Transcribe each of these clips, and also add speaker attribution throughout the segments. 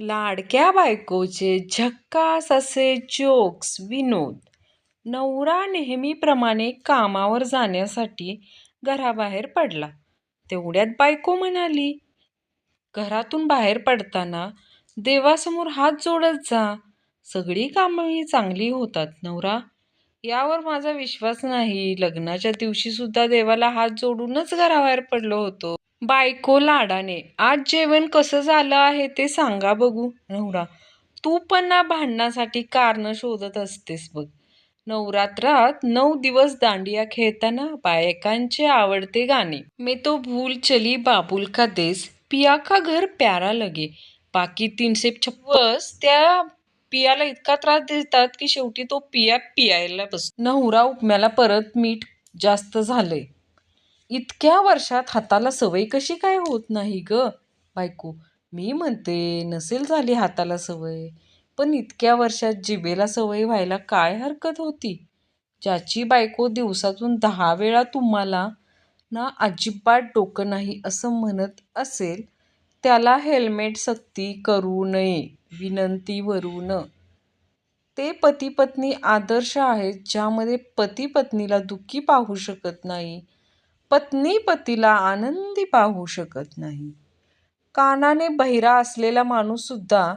Speaker 1: लाडक्या बायकोचे झक्कास असे जोक्स विनोद. नवरा नेहमीप्रमाणे कामावर जाण्यासाठी घराबाहेर पडला. तेवढ्यात बायको म्हणाली घरातून बाहेर पडताना देवासमोर हात जोडत जा. सगळी कामंही चांगली होतात नवरा. यावर माझा विश्वास नाही. लग्नाच्या दिवशी सुद्धा देवाला हात जोडूनच घराबाहेर पडलो होतो. बायको लाडाने. आज जेवण कसं झालं आहे ते सांगा बघू. नवरा तू पण ना भांडणासाठी कारण शोधत असतेस बघ. नवरात्रात नऊ दिवस दांडिया खेळताना बायकांचे आवडते गाणे. मे तो भूल चली बाबुल का देस पिया का घर प्यारा लगे. बाकी तीनशे छप्पस त्या पियाला इतका त्रास देतात की शेवटी तो पिया पियायला बस नवरा उपम्याला परत मीठ जास्त झालंय. इतक्या वर्षात हाताला सवय कशी काय होत नाही ग? बायको मी म्हणते नसेल झाली हाताला सवय. पण इतक्या वर्षात जिभेला सवय व्हायला काय हरकत होती? ज्याची बायको दिवसातून दहा वेळा तुम्हाला ना अजिबात डोकं नाही असं म्हणत असेल त्याला हेल्मेट सक्ती करू नये. विनंतीवरून ते पती पत्नी आदर्श आहेत ज्यामध्ये पती पत्नीला दुःखी पाहू शकत नाही. पत्नी पतीला आनंदी पाहू शकत नाही. कानाने बहिरा असलेला माणूससुद्धा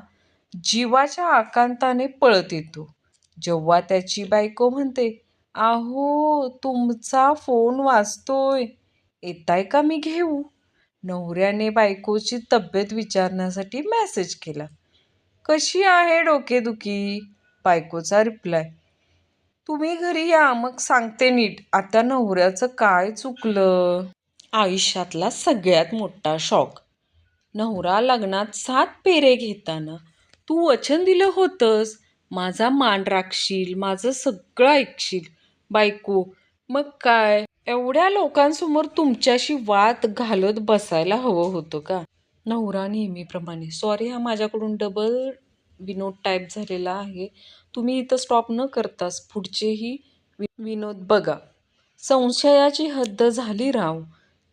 Speaker 1: जीवाच्या आकांताने पळत येतो. जेव्हा त्याची बायको म्हणते आहो तुमचा फोन वाचतोय येताय का मी घेऊ? नवऱ्याने बायकोची तब्येत विचारण्यासाठी मेसेज केला. कशी आहे डोकेदुखी? बायकोचा रिप्लाय तुम्ही घरी या मग सांगते नीट. आता नवऱ्याचं काय चुकलं? आयुष्यातला सगळ्यात मोठा शॉक नवरा लग्नात सात पेरे घेताना तू वचन दिलं होतंस. माझा मान राखशील माझं सगळं ऐकशील. बायको मग काय? एवढ्या लोकांसमोर तुमच्याशी वाद घालत बसायला हवं होतं का? नवरा नेहमीप्रमाणे. सॉरी हा माझ्याकडून डबल विनोद टाईप झालेला आहे. तुम्ही इथं स्टॉप न करताच पुढचेही वि विनोद बघा. संशयाची हद्द झाली राव.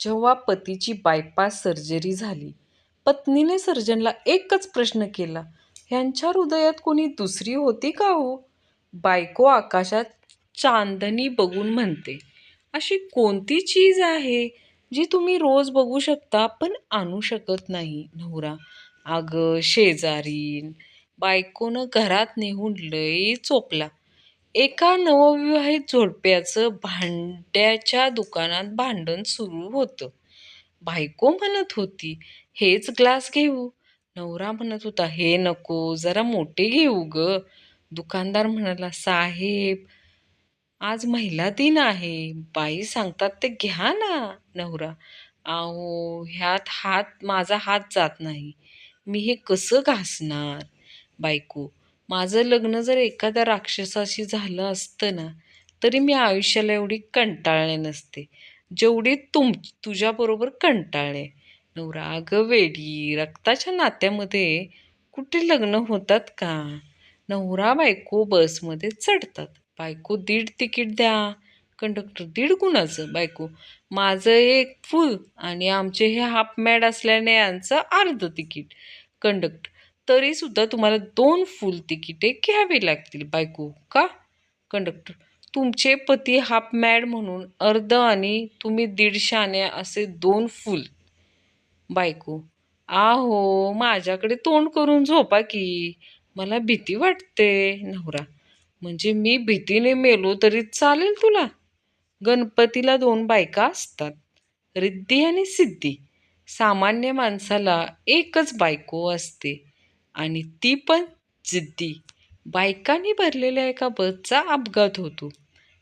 Speaker 1: जेव्हा पतीची बायपास सर्जरी झाली. पत्नीने सर्जनला एकच प्रश्न केला. ह्यांच्या हृदयात कोणी दुसरी होती का हो? बायको आकाशात चांदणी बघून म्हणते अशी कोणती चीज आहे? जी तुम्ही रोज बघू शकता पण आणू शकत नाही नवरा. अगं शेजारीन बायकोनं घरात नेहून लई चोपला. एका नवविवाहित जोडप्याचं भांड्याच्या दुकानात भांडण सुरू होतं. बायको म्हणत होती हेच ग्लास घेऊ. नवरा म्हणत होता हे नको जरा मोठे घेऊ ग. दुकानदार म्हणाला साहेब आज महिला दिन आहे. बाई सांगतात ते घ्या ना नवरा. अहो ह्यात हात माझा हात जात नाही. मी हे कसं घासणार? बायको माझं लग्न जर एखाद्या राक्षसाशी झालं असतं ना तरी मी आयुष्याला एवढी कंटाळले नसते. जेवढी तुम तुझ्याबरोबर कंटाळले. नवरा अगं वेडी रक्ताच्या नात्यामध्ये कुठे लग्न होतात का? नवरा बायको बसमध्ये चढतात. बायको दीड तिकीट द्या. कंडक्टर दीड कुणाचं बायको माझं एक फुल आणि आमचे हे हाफ मॅड असल्याने यांचं अर्ध तिकीट. कंडक्टर तरीसुद्धा तुम्हाला दोन फुल तिकिटे घ्यावी लागतील बायको का? कंडक्टर तुमचे पती हाफ मॅड म्हणून अर्ध आणि तुम्ही दीडशाने असे दोन फुल. बायको आहो माझ्याकडे तोंड करून झोपा की. मला भीती वाटते नवरा. म्हणजे मी भीतीने मेलो तरी चालेल तुला. गणपतीला दोन बायका असतात रिद्धी आणि सिद्धी. सामान्य माणसाला एकच बायको असते आणि ती पण जिद्दी बायकांनी भरलेल्या एका बसचा अपघात होतो.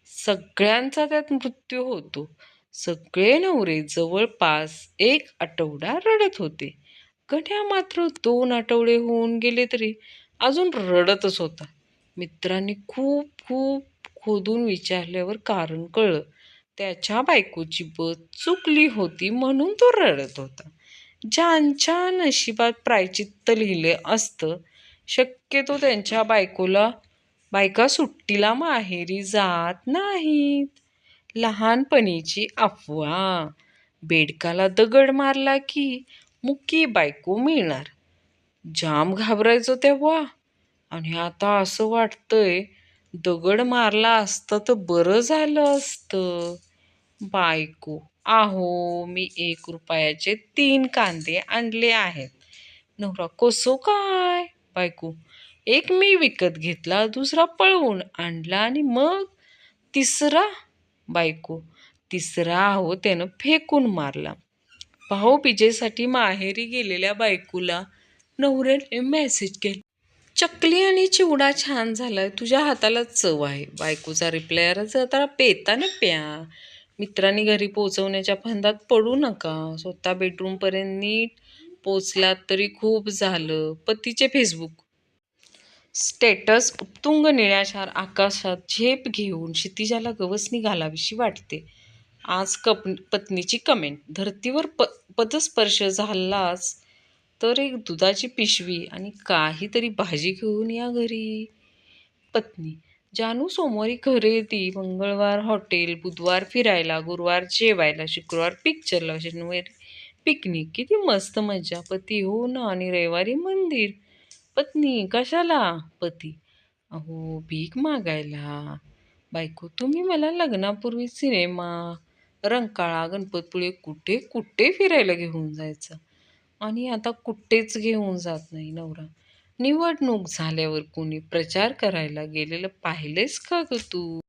Speaker 1: सगळ्यांचा त्यात मृत्यू होतो. सगळे नवरे जवळपास एक आठवडा रडत होते. गण्या मात्र दोन आठवडे होऊन गेले तरी अजून रडतच होता. मित्रांनी खूप खूप खोदून विचारल्यावर कारण कळलं. त्याच्या बायकोची बस चुकली होती म्हणून तो रडत होता. ज्यांच्या नशिबात प्रायचित्त लिहिले असतं शक्यतो त्यांच्या बायकोला बायका सुट्टीला माहेरी जात नाहीत. लहानपणीची अफवा. बेडकाला दगड मारला की मुकी बायको मिळणार. जाम घाबरायचो तेव्हा. आणि आता असं वाटतंय दगड मारला असता तर बरं झालं असतं. बायको आहो मी एक रुपयाचे तीन कांदे आणले आहेत. नवरा कसो काय? बायको एक मी विकत घेतला दुसरा पळवून आणला आणि मग तिसरा? बायको तिसरा आहो त्यानं फेकून मारला. भाऊबीजेसाठी माहेरी गेलेल्या बायकोला नवऱ्याने मेसेज केला. चकली आणि चिवडा छान झालाय तुझ्या हाताला चव आहे. बायकोचा रिप्लाय पेता पेताने प्या. मित्रांनी घरी पोचवण्याच्या फंदात पडू नका. स्वतः बेडरूमपर्यंत नीट पोचलात तरी खूप झालं. पतीचे फेसबुक स्टेटस उत्तुंग निळ्याशार आकाशात झेप घेऊन क्षितिजाला गवसणी घालावीशी वाटते. आज कप पत्नीची कमेंट धर्तीवर प पदस्पर्श झालाच तर एक दुधाची पिशवी आणि काहीतरी भाजी घेऊन या घरी. पत्नी जानू सोमवारी खरेदी मंगळवार हॉटेल बुधवार फिरायला गुरुवार जेवायला शुक्रवार पिक्चरला शनिवारी पिकनिक किती मस्त मजा पती हो ना आणि रविवारी मंदिर. पत्नी कशाला? पती अहो भीक मागायला. बायको तुम्ही मला लग्नापूर्वी सिनेमा रंकाळा गणपतपुळे कुठे कुठे फिरायला घेऊन जायचं? आणि आता कुठेच घेऊन जात नाही नवरा. निवडणूक झाल्यावर कोणी प्रचार करायला गेलेलं पाहिलेस का ग तू?